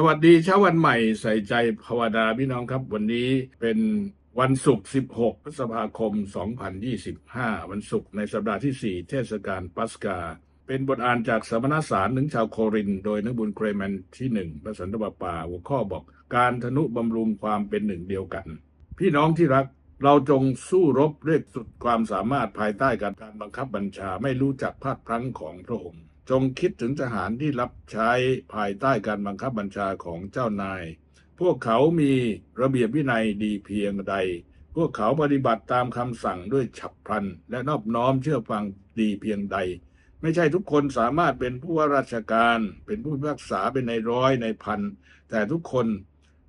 สวัสดีเช้าวันใหม่ใส่ใจภาวนาพี่น้องครับ วันนี้เป็นวันศุกร์ 16 พฤษภาคม 2025 วันศุกร์ในสัปดาห์ที่ 4 เทศกาลปัสกา เป็นบทอ่านจากสมณสารถึงชาวโคริน โดยนักบุญเกรแมนที่1พระสันตะปาปาหัวข้อบอกการทนุบำรุงความเป็นหนึ่งเดียวกัน พี่น้องที่รักเราจงสู้รบด้วยสุดความสามารถภายใต้การบังคับบัญชาไม่รู้จักพลาดพลั้งของพระองค์ จงคิดถึงทหารที่รับใช้ภายใต้การบังคับบัญชาของเจ้านาย พวกเขามีระเบียบวินัยดีเพียงใด พวกเขาปฏิบัติตามคำสั่งด้วยฉับพลัน และนอบน้อมเชื่อฟังดีเพียงใด ไม่ใช่ทุกคนสามารถเป็นผู้ว่าราชการ เป็นผู้พิพากษาเป็นในร้อยในพัน แต่ทุกคน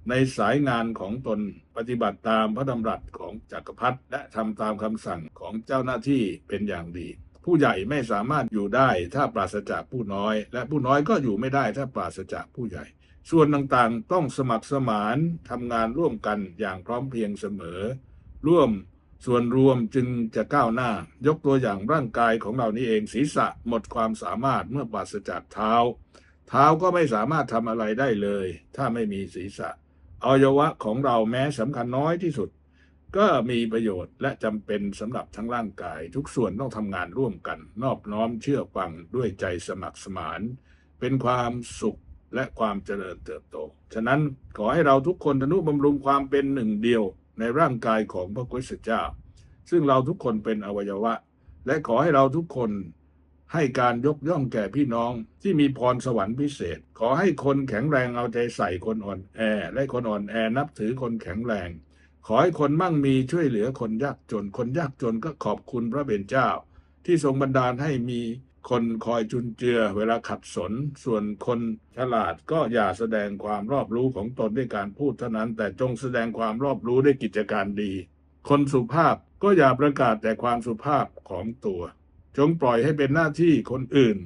ในสายงานของตนปฏิบัติตามพระดำรัสของจักรพรรดิและทำตามคำสั่งของเจ้าหน้าที่เป็นอย่างดี ผู้ใหญ่ไม่สามารถอยู่ได้ถ้าปราศจากผู้น้อย และผู้น้อยก็อยู่ไม่ได้ถ้าปราศจากผู้ใหญ่ ส่วนต่างๆต้องสมัครสมานทำงานร่วมกันอย่างพร้อมเพรียงเสมอ ร่วมส่วนรวมจึงจะก้าวหน้า ยกตัวอย่างร่างกายของเรานี่เองศีรษะหมดความสามารถเมื่อปราศจากเท้า เท้าก็ไม่สามารถทำอะไรได้เลย ถ้าไม่มีศีรษะอวัยวะของเราแม้สำคัญน้อยที่สุด ก็มีประโยชน์และจำเป็นสำหรับทั้งร่างกาย ทุกส่วนต้องทำงานร่วมกัน นอบน้อมเชื่อฟังด้วยใจสมัครสมาน เป็นความสุขและความเจริญเติบโต ฉะนั้นขอให้เราทุกคนทนุบำรุงความเป็นหนึ่งเดียวในร่างกายของพระคริสตเจ้า ซึ่งเราทุกคนเป็นอวัยวะ และขอให้เราทุกคนให้การยกย่องแก่พี่น้องที่มีพรสวรรค์พิเศษ ขอให้คนแข็งแรงเอาใจใส่คนอ่อนแอ และคนอ่อนแอนับถือคนแข็งแรง ขอให้คนมั่งมีช่วยเหลือคนยากจน คนยากจนก็ขอบคุณพระเบญเจ้า ที่ทรงบันดาลให้มีคนคอยจุนเจือเวลาขัดสน ส่วนคนฉลาดก็อย่าแสดงความรอบรู้ของตนด้วยการพูดเท่านั้น แต่จงแสดงความรอบรู้ด้วยกิจการดี คนสุภาพก็อย่าประกาศแต่ความสุภาพของตัว จงปล่อยให้เป็นหน้าที่คนอื่น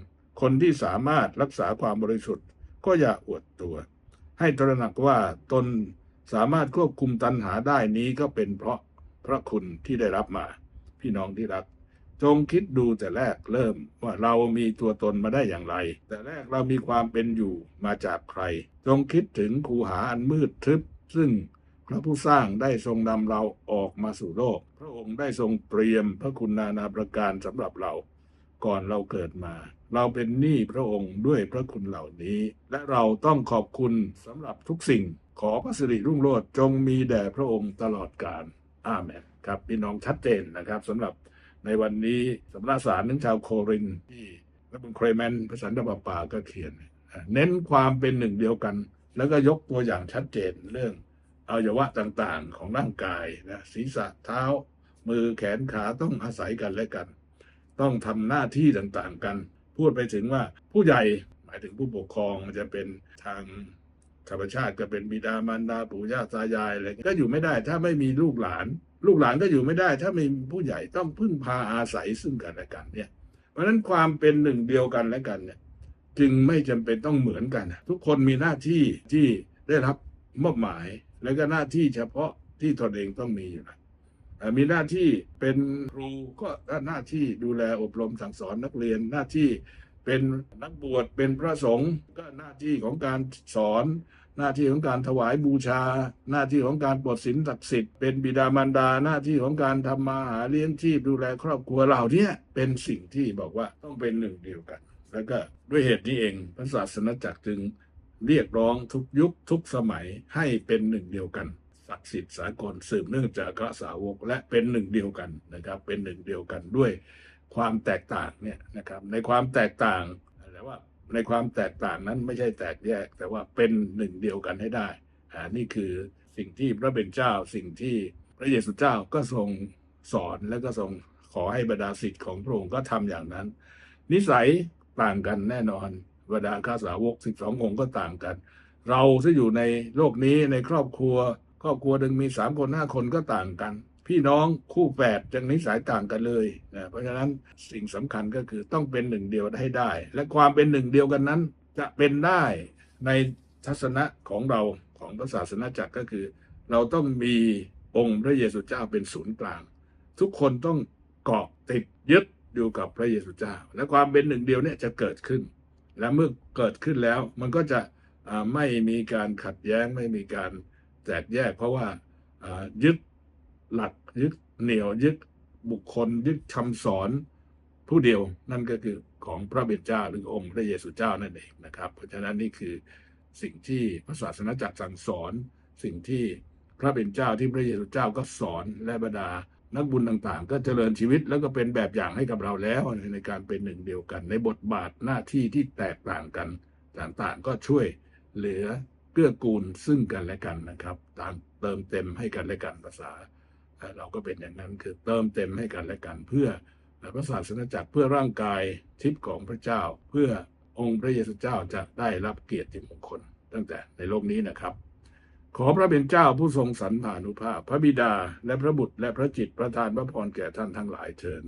คนที่สามารถรักษาความบริสุทธิ์ ก็อย่าอวดตัว ให้ตระหนักว่าตน สามารถควบคุมตัณหาได้นี้ก็เป็นเพราะพระคุณที่ได้รับมา พี่น้องที่รัก จงคิดดูแต่แรกเริ่มว่าเรามีตัวตนมาได้อย่างไร แต่แรกเรามีความเป็นอยู่มาจากใคร จงคิดถึงคูหาอันมืดทึบ ซึ่งพระผู้สร้างได้ทรงนำเราออกมาสู่โลก พระองค์ได้ทรงเตรียมพระคุณนานาประการสำหรับเรา ก่อนเราเกิดมา เราเป็นหนี้พระองค์ด้วยพระคุณเหล่านี้ และเราต้องขอบคุณสำหรับทุกสิ่ง ขอพระสิริรุ่งโรจน์จงมีแด่พระองค์ตลอดกาลอาเมนครับพี่น้องชัดเจนนะครับสำหรับในวันนี้สำนักสารถึงชาวโครินที่และบุญเครแมนพระสันตะปาปาก็เขียน เน้นความเป็นหนึ่งเดียวกัน แล้วก็ยกตัวอย่างชัดเจนเรื่องอวัยวะต่างๆของร่างกายนะศีรษะเท้า มือแขนขาต้องอาศัยกันและกัน ต้องทำหน้าที่ต่างๆกัน พูดไปถึงว่าผู้ใหญ่หมายถึงผู้ปกครองมันจะเป็นทาง ธรรมชาติก็เป็นบิดามารดาปู่ย่าตายายอะไรก็อยู่ไม่ได้ ถ้าไม่มีลูกหลาน ลูกหลานก็อยู่ไม่ได้ ถ้าไม่มีผู้ใหญ่ต้องพึ่งพาอาศัยซึ่งกันและกันเนี่ย เพราะฉะนั้นความเป็นหนึ่งเดียวกันและกันเนี่ย จึงไม่จำเป็นต้องเหมือนกัน ทุกคนมีหน้าที่ที่ได้รับมอบหมายและก็หน้าที่เฉพาะที่ตนเองต้องมีอยู่แล้วอ่มีหน้าที่เป็นครูก็หน้าที่ดูแลอบรมสั่งสอนนักเรียนหน้าที่ เป็นนักบวชเป็นพระสงฆ์ก็หน้าที่ของการสอน หน้าที่ของการถวายบูชา หน้าที่ของการปลดสินศักดิ์สิทธิ์เป็นบิดามารดาหน้าที่ของการทำมาหาเลี้ยงชีพดูแลครอบครัวเหล่านี้เป็นสิ่งที่บอกว่าต้องเป็นหนึ่งเดียวกัน แล้วก็ด้วยเหตุนี้เองพระศาสนาจักรจึงเรียกร้องทุกยุคทุกสมัยให้เป็นหนึ่งเดียวกันศักดิ์สิทธิ์สากลสืบเนื่องจากพระสาวกและเป็นหนึ่งเดียวกันนะครับ เป็นหนึ่งเดียวกันด้วย ความแตกต่างเนี่ยนะครับ ในความแตกต่างแต่ว่าในความแตกต่างนั้นไม่ใช่แตกแยก แต่ว่าเป็นหนึ่งเดียวกันให้ได้อ่านี่คือสิ่งที่พระเป็นเจ้าสิ่งที่พระเยซูเจ้าก็ทรงสอนและก็ทรงขอให้บรรดาศิษย์ของพระองค์ก็ทำอย่างนั้น นิสัยต่างกันแน่นอนบรรดาข้าสาวกสิบสององค์ก็ต่างกัน เราที่อยู่ในโลกนี้ในครอบครัว ครอบครัวหนึ่งมีสามคนห้าคนก็ต่างกัน พี่น้องคู่แฝดจังนิสัยต่างกันเลยนะเพราะฉะนั้นสิ่งสำคัญก็คือต้องเป็นหนึ่งเดียวให้ได้ และความเป็นหนึ่งเดียวกันนั้น จะเป็นได้ในทัศนะของเราของพระศาสนาจักรก็คือ เราต้องมีองค์พระเยซูเจ้าเป็นศูนย์กลาง ทุกคนต้องเกาะติดยึดอยู่กับพระเยซูเจ้า และความเป็นหนึ่งเดียวเนี่ยจะเกิดขึ้น และเมื่อเกิดขึ้นแล้วมันก็จะไม่มีการขัดแย้งไม่มีการแตกแยก เพราะว่ายึด หลักยึดเหนี่ยวยึดบุคคลยึดคำสอนผู้เดียวนั่นก็คือของพระเบญเจ้าหรือองค์พระเยซูเจ้านั่นเองนะครับ เพราะฉะนั้นนี่คือสิ่งที่พระศาสนาจักรสั่งสอน สิ่งที่พระเป็นเจ้าที่พระเยซูเจ้าก็สอนและบรรดานักบุญต่างๆ ก็เจริญชีวิตแล้วก็เป็นแบบอย่างให้กับเราแล้วในการเป็นหนึ่งเดียวกัน ในบทบาทหน้าที่ที่แตกต่างกันต่างๆ ก็ช่วยเหลือเกื้อกูลซึ่งกันและกันนะครับตามเติมเต็มให้กันและกันภาษา เราก็เป็นอย่างนั้นคือเติมเต็มให้กันและกันเพื่อพระศาสนาจักรเพื่อร่างกายทิพย์ของพระเจ้า เพื่อองค์พระเยซูเจ้าจะได้รับเกียรติมงคล ตั้งแต่ในโลกนี้นะครับ ขอพระเป็นเจ้าผู้ทรงสรรพานุภาพ พระบิดาและพระบุตรและพระจิตประทานพระพรแก่ท่านทั้งหลายเชิญ